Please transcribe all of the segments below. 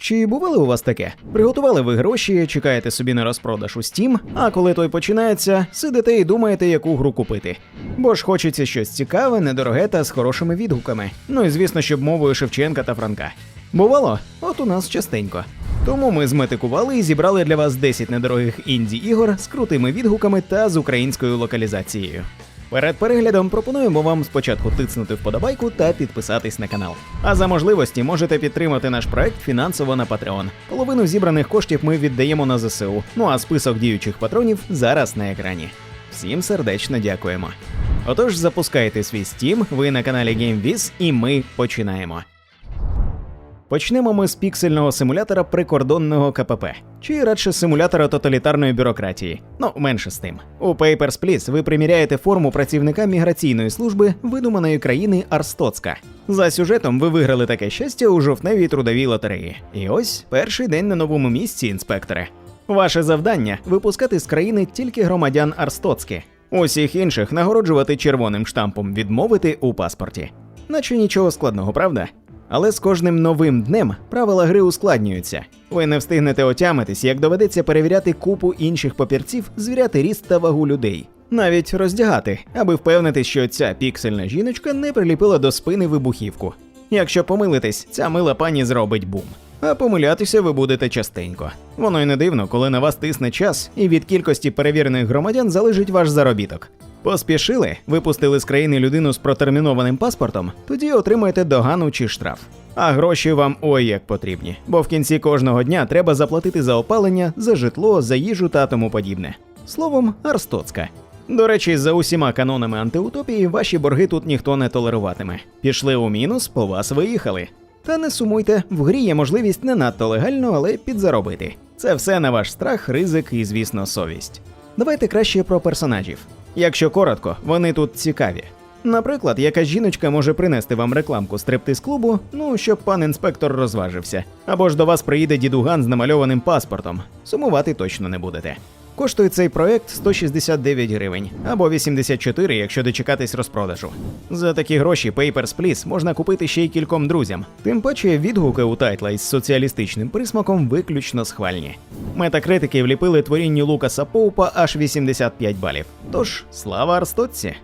Чи бували у вас таке? Приготували ви гроші, чекаєте собі на розпродаж у Steam, а коли той починається, сидите і думаєте, яку гру купити. Бо ж хочеться щось цікаве, недороге та з хорошими відгуками. Ну і звісно, щоб мовою Шевченка та Франка. Бувало? От у нас частенько. Тому ми зметикували і зібрали для вас 10 недорогих інді ігор з крутими відгуками та з українською локалізацією. Перед переглядом пропонуємо вам спочатку тицнути вподобайку та підписатись на канал. А за можливості можете підтримати наш проект фінансово на Patreon. Половину зібраних коштів ми віддаємо на ЗСУ. Ну а список діючих патронів зараз на екрані. Всім сердечно дякуємо. Отож, запускайте свій Steam, ви на каналі GameViz, і ми починаємо. Почнемо ми з піксельного симулятора прикордонного КПП, чи радше симулятора тоталітарної бюрократії. Ну, менше з тим. У Papers, Please ви приміряєте форму працівника міграційної служби видуманої країни Арстоцка. За сюжетом ви виграли таке щастя у жовтневій трудовій лотереї. І ось перший день на новому місці, інспекторе. Ваше завдання випускати з країни тільки громадян Арстоцьки. Усіх інших нагороджувати червоним штампом відмовити у паспорті. Наче нічого складного, правда? Але з кожним новим днем правила гри ускладнюються. Ви не встигнете отямитись, як доведеться перевіряти купу інших папірців, звіряти ріст та вагу людей. Навіть роздягати, аби впевнитись, що ця піксельна жіночка не приліпила до спини вибухівку. Якщо помилитесь, ця мила пані зробить бум. А помилятися ви будете частенько. Воно й не дивно, коли на вас тисне час, і від кількості перевірених громадян залежить ваш заробіток. Поспішили, випустили з країни людину з протермінованим паспортом, тоді отримаєте догану чи штраф. А гроші вам ой як потрібні, бо в кінці кожного дня треба заплатити за опалення, за житло, за їжу та тому подібне. Словом, Арстоцька. До речі, за усіма канонами антиутопії ваші борги тут ніхто не толеруватиме. Пішли у мінус, по вас виїхали. Та не сумуйте, в грі є можливість не надто легально, але підзаробити. Це все на ваш страх, ризик і, звісно, совість. Давайте краще про персонажів. Якщо коротко, вони тут цікаві. Наприклад, яка жіночка може принести вам рекламку стриптиз клубу, ну щоб пан інспектор розважився. Або ж до вас приїде дідуган з намальованим паспортом. Сумувати точно не будете. Коштує цей проект 169 гривень або 84, якщо дочекатись розпродажу. За такі гроші Papers, Please можна купити ще й кільком друзям. Тим паче відгуки у тайтла із соціалістичним присмаком виключно схвальні. Метакритики вліпили творінню Лукаса Поупа аж 85 балів. Тож слава Арстоцці!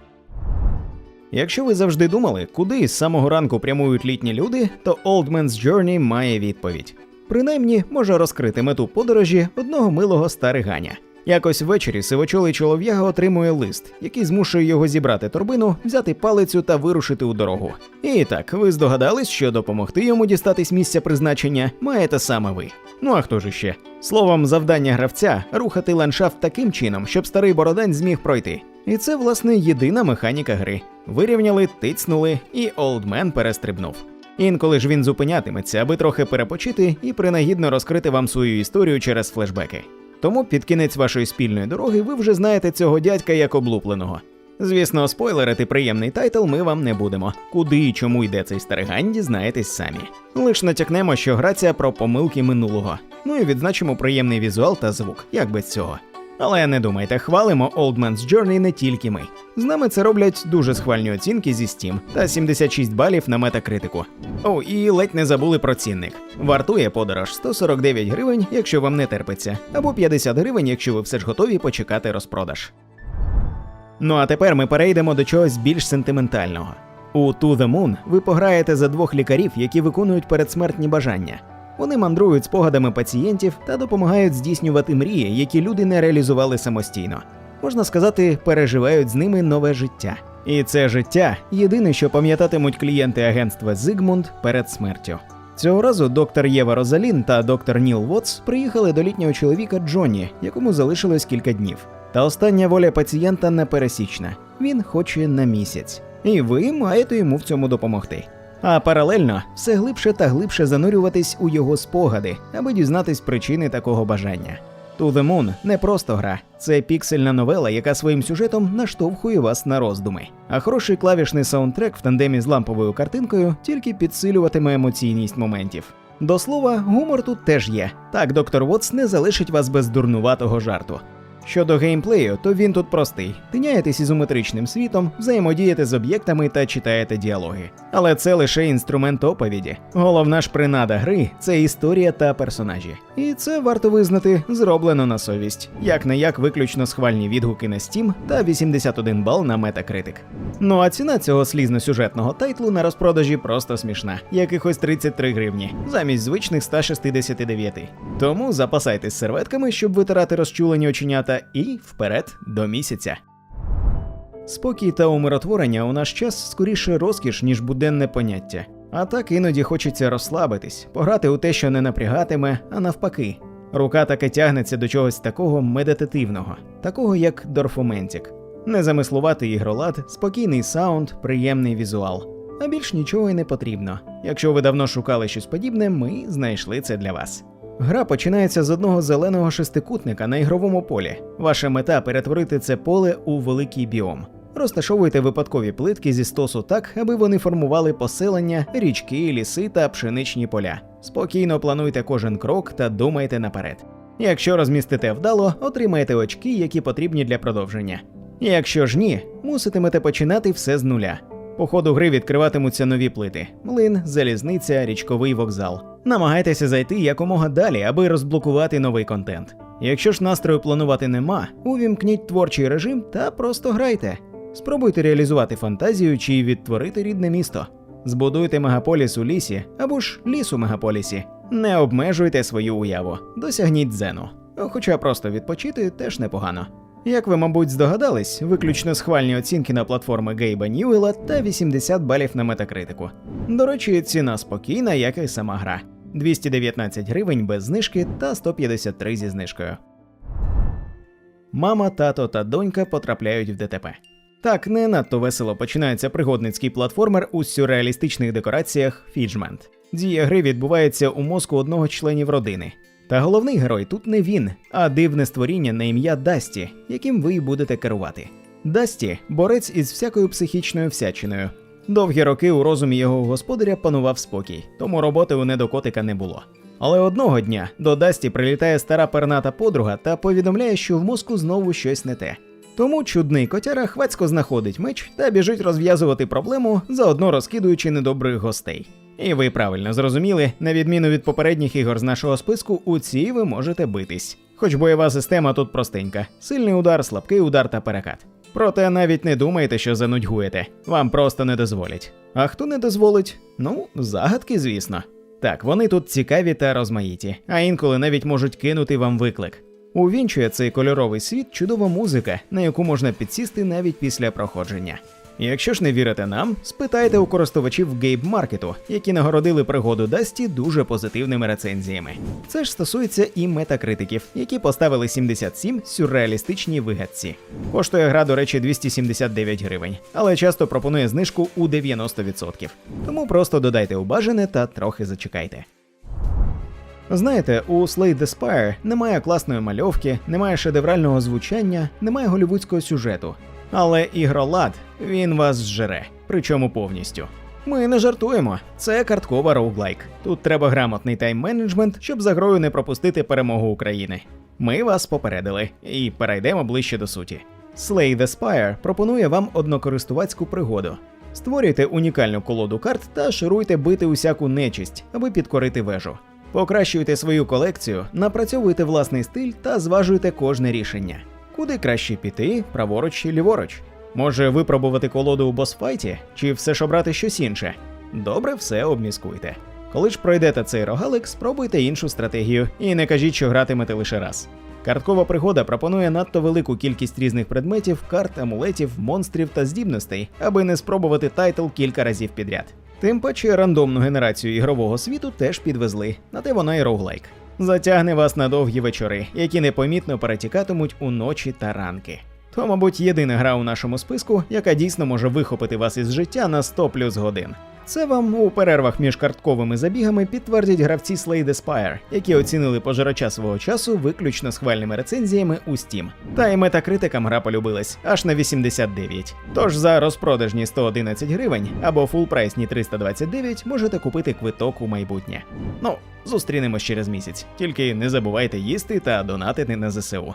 Якщо ви завжди думали, куди з самого ранку прямують літні люди, то Old Man's Journey має відповідь. Принаймні може розкрити мету подорожі одного милого стариганя. Якось ввечері сивочолий чолов'яга отримує лист, який змушує його зібрати торбину, взяти палицю та вирушити у дорогу. І так, ви здогадались, що допомогти йому дістатись місця призначення маєте саме ви. Ну а хто ж іще? Словом, завдання гравця рухати ландшафт таким чином, щоб старий бородань зміг пройти. І це, власне, єдина механіка гри. Вирівняли, тицнули, і олдмен перестрибнув. Інколи ж він зупинятиметься, аби трохи перепочити і принагідно розкрити вам свою історію через флешбеки. Тому під кінець вашої спільної дороги ви вже знаєте цього дядька як облупленого. Звісно, спойлерити приємний тайтл ми вам не будемо. Куди і чому йде цей стариган, дізнаєтесь самі. Лиш натякнемо, що грація про помилки минулого. Ну і відзначимо приємний візуал та звук, як без цього. Але не думайте, хвалимо Old Man's Journey не тільки ми. З нами це роблять дуже схвальні оцінки зі Steam та 76 балів на метакритику. О, і ледь не забули про цінник. Вартує подорож 149 гривень, якщо вам не терпиться, або 50 гривень, якщо ви все ж готові почекати розпродаж. Ну а тепер ми перейдемо до чогось більш сентиментального. У To The Moon ви пограєте за двох лікарів, які виконують передсмертні бажання. Вони мандрують спогадами пацієнтів та допомагають здійснювати мрії, які люди не реалізували самостійно. Можна сказати, переживають з ними нове життя. І це життя єдине, що пам'ятатимуть клієнти агентства Зигмунд перед смертю. Цього разу доктор Єва Розалін та доктор Ніл Вотс приїхали до літнього чоловіка Джонні, якому залишилось кілька днів. Та остання воля пацієнта непересічна. Він хоче на місяць, і ви маєте йому в цьому допомогти. А паралельно все глибше та глибше занурюватись у його спогади, аби дізнатись причини такого бажання. To the Moon не просто гра, це піксельна новела, яка своїм сюжетом наштовхує вас на роздуми. А хороший клавішний саундтрек в тандемі з ламповою картинкою тільки підсилюватиме емоційність моментів. До слова, гумор тут теж є. Так, доктор Вотс не залишить вас без дурнуватого жарту. Щодо геймплею, то він тут простий: тиняєтесь ізометричним світом, взаємодієте з об'єктами та читаєте діалоги. Але це лише інструмент оповіді. Головна ж принада гри це історія та персонажі. І це варто визнати, зроблено на совість. Як не як виключно схвальні відгуки на Steam та 81 бал на Metacritic. Ну а ціна цього слізно-сюжетного тайтлу на розпродажі просто смішна, якихось 33 гривні, замість звичних 169. Тому запасайтесь серветками, щоб витирати розчулені оченята, і вперед до місяця. Спокій та умиротворення у наш час скоріше розкіш, ніж буденне поняття. А так іноді хочеться розслабитись, пограти у те, що не напрягатиме, а навпаки. Рука таки тягнеться до чогось такого медитативного, такого як Дорфоментік. Незамислуватий ігролад, спокійний саунд, приємний візуал. А більш нічого й не потрібно. Якщо ви давно шукали щось подібне, ми знайшли це для вас. Гра починається з одного зеленого шестикутника на ігровому полі. Ваша мета перетворити це поле у великий біом. Розташовуйте випадкові плитки зі стосу так, аби вони формували поселення, річки, ліси та пшеничні поля. Спокійно плануйте кожен крок та думайте наперед. Якщо розмістите вдало, отримаєте очки, які потрібні для продовження. Якщо ж ні, муситимете починати все з нуля. По ходу гри відкриватимуться нові плити: млин, залізниця, річковий вокзал. Намагайтеся зайти якомога далі, аби розблокувати новий контент. Якщо ж настрою планувати нема, увімкніть творчий режим та просто грайте. Спробуйте реалізувати фантазію чи відтворити рідне місто. Збудуйте мегаполіс у лісі або ж ліс у мегаполісі. Не обмежуйте свою уяву, досягніть дзену. Хоча просто відпочити теж непогано. Як ви, мабуть, здогадались, виключно схвальні оцінки на платформи Гейба Ньюела та 80 балів на метакритику. До речі, ціна спокійна, як і сама гра. 219 гривень без знижки та 153 зі знижкою. Мама, тато та донька потрапляють в ДТП. Так не надто весело починається пригодницький платформер у сюрреалістичних декораціях Фіджмент. Дія гри відбувається у мозку одного з членів родини. Та головний герой тут не він, а дивне створіння на ім'я Дасті, яким ви й будете керувати. Дасті борець із всякою психічною всячиною. Довгі роки у розумі його господаря панував спокій, тому роботи у недокотика не було. Але одного дня до Дасті прилітає стара перната подруга та повідомляє, що в мозку знову щось не те. Тому чудний котяра хвацько знаходить меч та біжить розв'язувати проблему, заодно розкидуючи недобрих гостей. І ви правильно зрозуміли, на відміну від попередніх ігор з нашого списку, у цій ви можете битись. Хоч бойова система тут простенька: сильний удар, слабкий удар та перекат. Проте навіть не думайте, що занудьгуєте, вам просто не дозволять. А хто не дозволить? Ну, загадки, звісно. Так, вони тут цікаві та розмаїті, а інколи навіть можуть кинути вам виклик. Увінчує цей кольоровий світ чудова музика, на яку можна підсісти навіть після проходження. Якщо ж не вірите нам, спитайте у користувачів гейб-маркету, які нагородили пригоду Дасті дуже позитивними рецензіями. Це ж стосується і метакритиків, які поставили 77 сюрреалістичній вигадці. Коштує гра, до речі, 279 гривень, але часто пропонує знижку у 90%. Тому просто додайте у бажане та трохи зачекайте. Знаєте, у Slay the Spire немає класної мальовки, немає шедеврального звучання, немає голівудського сюжету. Але ігролад він вас зжере, причому повністю. Ми не жартуємо, це карткова роуглайк. Тут треба грамотний тайм-менеджмент, щоб за грою не пропустити перемогу України. Ми вас попередили і перейдемо ближче до суті. Slay the Spire пропонує вам однокористувацьку пригоду. Створюйте унікальну колоду карт та шируйте бити усяку нечисть, аби підкорити вежу. Покращуйте свою колекцію, напрацьовуйте власний стиль та зважуйте кожне рішення. Куди краще піти, праворуч чи ліворуч? Може випробувати колоду у босфайті, чи все ж обрати щось інше? Добре, все обміскуйте. Коли ж пройдете цей рогалик, спробуйте іншу стратегію і не кажіть, що гратимете лише раз. Карткова пригода пропонує надто велику кількість різних предметів, карт, амулетів, монстрів та здібностей, аби не спробувати тайтл кілька разів підряд. Тим паче рандомну генерацію ігрового світу теж підвезли, на те вона і роуглайк. Затягне вас на довгі вечори, які непомітно перетікатимуть у ночі та ранки. То, мабуть, єдина гра у нашому списку, яка дійсно може вихопити вас із життя на 100 плюс годин. Це вам у перервах між картковими забігами підтвердять гравці Slay the Spire, які оцінили пожирача свого часу виключно схвальними рецензіями у Steam. Та й метакритикам гра полюбилась аж на 89. Тож за розпродажні 111 гривень або фулпрайсні 329 можете купити квиток у майбутнє. Ну, зустрінемось через місяць. Тільки не забувайте їсти та донатити на ЗСУ.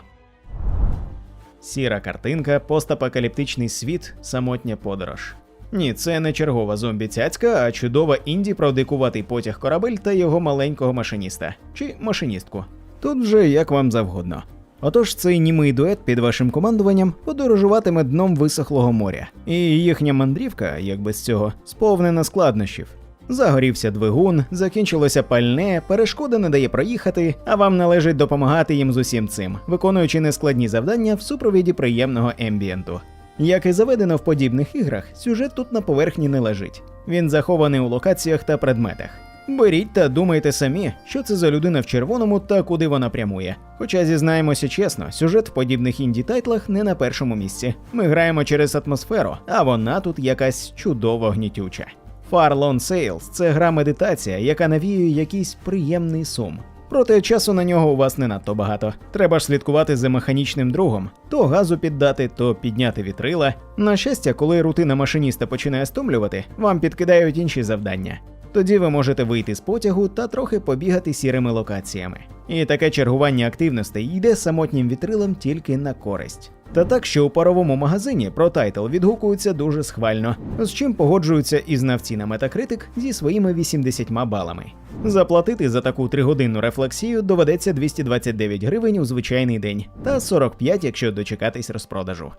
Сіра картинка, постапокаліптичний світ, самотня подорож. Ні, це не чергова зомбі-цяцька, а чудова інді про дикуватий потяг корабель та його маленького машиніста чи машиністку. Тут вже як вам завгодно. Отож, цей німий дует під вашим командуванням подорожуватиме дном висохлого моря, і їхня мандрівка, як без цього, сповнена складнощів. Загорівся двигун, закінчилося пальне, перешкода не дає проїхати, а вам належить допомагати їм з усім цим, виконуючи нескладні завдання в супровіді приємного ембієнту. Як і заведено в подібних іграх, сюжет тут на поверхні не лежить. Він захований у локаціях та предметах. Беріть та думайте самі, що це за людина в червоному та куди вона прямує. Хоча зізнаємося чесно, сюжет в подібних інді тайтлах не на першому місці. Ми граємо через атмосферу, а вона тут якась чудово гнітюча. Far Lone Sales – це гра медитація, яка навіює якийсь приємний сум. Проте часу на нього у вас не надто багато. Треба ж слідкувати за механічним другом, то газу піддати, то підняти вітрила. На щастя, коли рутина машиніста починає стомлювати, вам підкидають інші завдання. Тоді ви можете вийти з потягу та трохи побігати сірими локаціями. І таке чергування активностей йде самотнім вітрилам тільки на користь. Та так, що у паровому магазині про тайтл відгукуються дуже схвально, з чим погоджуються і знавці на Metacritic зі своїми 80 балами. Заплатити за таку тригодинну рефлексію доведеться 229 гривень у звичайний день, та 45, якщо дочекатись розпродажу.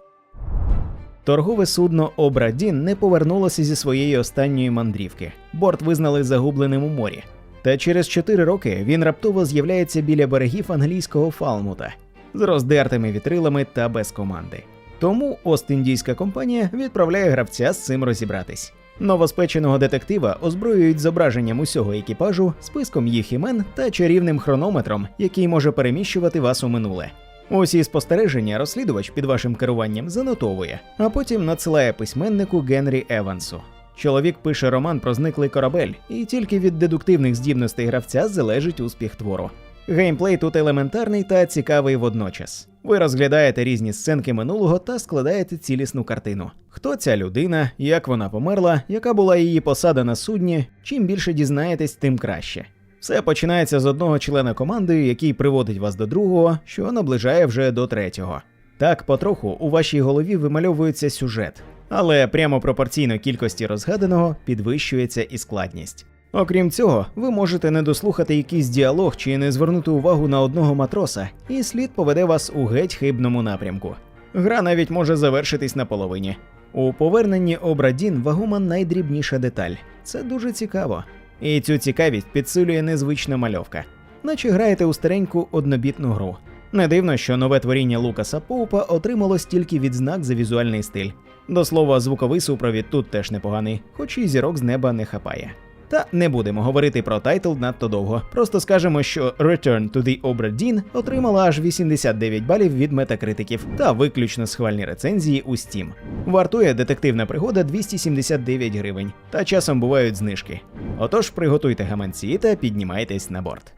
Торгове судно Обрадін не повернулося зі своєї останньої мандрівки. Борт визнали загубленим у морі. Та через 4 роки він раптово з'являється біля берегів англійського Фалмута з роздертими вітрилами та без команди. Тому Ост-Індійська компанія відправляє гравця з цим розібратись. Новоспеченого детектива озброюють зображенням усього екіпажу, списком їх імен та чарівним хронометром, який може переміщувати вас у минуле. Усі спостереження розслідувач під вашим керуванням занотовує, а потім надсилає письменнику Генрі Евансу. Чоловік пише роман про зниклий корабель, і тільки від дедуктивних здібностей гравця залежить успіх твору. Геймплей тут елементарний та цікавий водночас. Ви розглядаєте різні сценки минулого та складаєте цілісну картину. Хто ця людина, як вона померла, яка була її посада на судні, чим більше дізнаєтесь, тим краще. Все починається з одного члена команди, який приводить вас до другого, що наближає вже до третього. Так, потроху у вашій голові вимальовується сюжет, але прямо пропорційно кількості розгаданого підвищується і складність. Окрім цього, ви можете не дослухати якийсь діалог чи не звернути увагу на одного матроса, і слід поведе вас у геть хибному напрямку. Гра навіть може завершитись на половині. У поверненні Обрадін вагома найдрібніша деталь. Це дуже цікаво. І цю цікавість підсилює незвична мальовка, наче граєте у стареньку однобітну гру. Не дивно, що нове творіння Лукаса Поупа отримало стільки відзнак за візуальний стиль. До слова, звуковий супровід тут теж непоганий, хоч і зірок з неба не хапає. Та не будемо говорити про тайтл надто довго. Просто скажемо, що Return to the Obra Dinn отримала аж 89 балів від метакритиків та виключно схвальні рецензії у Steam. Вартує детективна пригода 279 гривень, та часом бувають знижки. Отож, приготуйте гаманці та піднімайтесь на борт.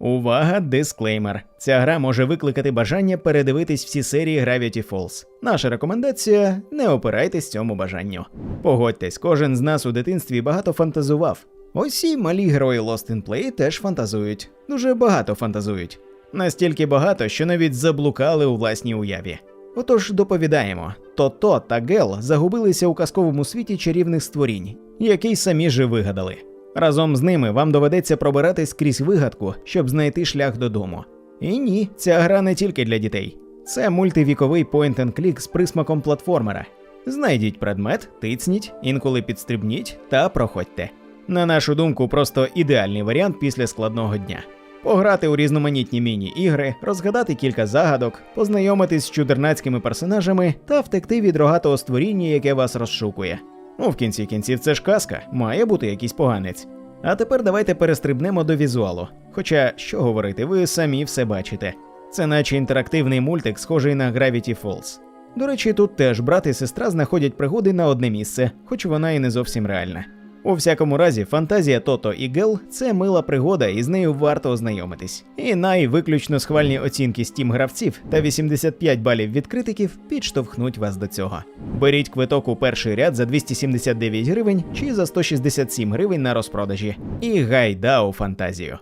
Увага, дисклеймер. Ця гра може викликати бажання передивитись всі серії Gravity Falls. Наша рекомендація не опирайтесь цьому бажанню. Погодьтесь, кожен з нас у дитинстві багато фантазував. Ось і малі герої Lost in Play теж фантазують. Дуже багато фантазують. Настільки багато, що навіть заблукали у власній уяві. Отож доповідаємо: Тото та Гел загубилися у казковому світі чарівних створінь, який самі же вигадали. Разом з ними вам доведеться пробиратись крізь вигадку, щоб знайти шлях додому. І ні, ця гра не тільки для дітей. Це мультивіковий point-and-click з присмаком платформера. Знайдіть предмет, тицніть, інколи підстрибніть та проходьте. На нашу думку, просто ідеальний варіант після складного дня. Пограти у різноманітні міні-ігри, розгадати кілька загадок, познайомитись з чудернацькими персонажами та втекти від рогатого створіння, яке вас розшукує. Ну, в кінці кінців це ж казка, має бути якийсь поганець. А тепер давайте перестрибнемо до візуалу. Хоча, що говорити, ви самі все бачите. Це наче інтерактивний мультик, схожий на Gravity Falls. До речі, тут теж брат і сестра знаходять пригоди на одне місце, хоч вона і не зовсім реальна. У всякому разі, фантазія Тото і Гел це мила пригода, і з нею варто ознайомитись. І найвиключно схвальні оцінки Steam гравців та 85 балів від критиків підштовхнуть вас до цього. Беріть квиток у перший ряд за 279 гривень чи за 167 гривень на розпродажі. І гайда у фантазію.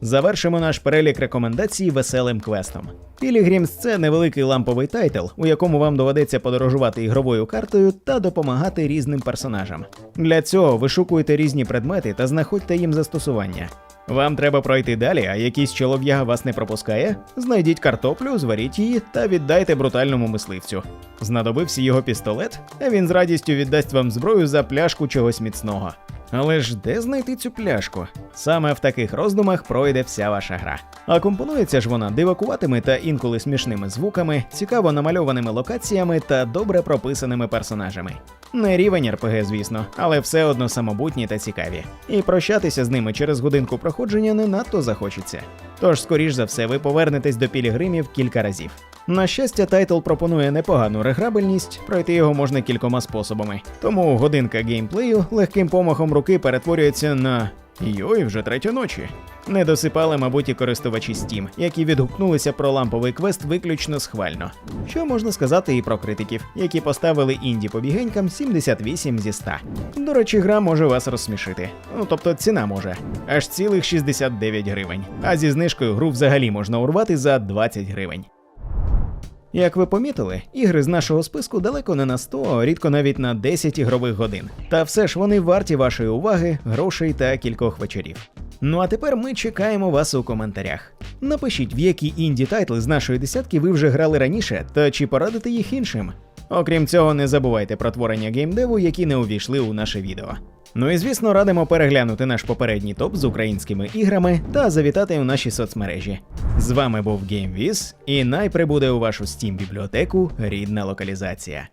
Завершимо наш перелік рекомендацій веселим квестом. Pilgrims – це невеликий ламповий тайтл, у якому вам доведеться подорожувати ігровою картою та допомагати різним персонажам. Для цього вишукуйте різні предмети та знаходьте їм застосування. Вам треба пройти далі, а якийсь чолов'яга вас не пропускає? Знайдіть картоплю, зваріть її та віддайте брутальному мисливцю. Знадобився його пістолет, а він з радістю віддасть вам зброю за пляшку чогось міцного. Але ж де знайти цю пляшку? Саме в таких роздумах пройде вся ваша гра. А компонується ж вона дивакуватими та інколи смішними звуками, цікаво намальованими локаціями та добре прописаними персонажами. Не рівень РПГ, звісно, але все одно самобутні та цікаві. І прощатися з ними через годинку проходження не надто захочеться. Тож, скоріш за все, ви повернетесь до пілігримів кілька разів. На щастя, тайтл пропонує непогану реграбельність, пройти його можна кількома способами. Тому годинка геймплею легким помахом руки перетворюється на йой, вже третя ночі. Не досипали, мабуть, і користувачі Steam, які відгукнулися про ламповий квест виключно схвально. Що можна сказати і про критиків, які поставили інді побігенькам 78 зі 100. До речі, гра може вас розсмішити. Ну тобто ціна може. Аж цілих 69 гривень. А зі знижкою гру взагалі можна урвати за 20 гривень. Як ви помітили, ігри з нашого списку далеко не на 100, а рідко навіть на 10 ігрових годин. Та все ж вони варті вашої уваги, грошей та кількох вечорів. Ну а тепер ми чекаємо вас у коментарях. Напишіть, в які інді тайтли з нашої десятки ви вже грали раніше, та чи порадите їх іншим. Окрім цього, не забувайте про творення геймдеву, які не увійшли у наше відео. Ну і звісно, радимо переглянути наш попередній топ з українськими іграми та завітати у наші соцмережі. З вами був GameViz, і най прибуде у вашу Steam бібліотеку рідна локалізація.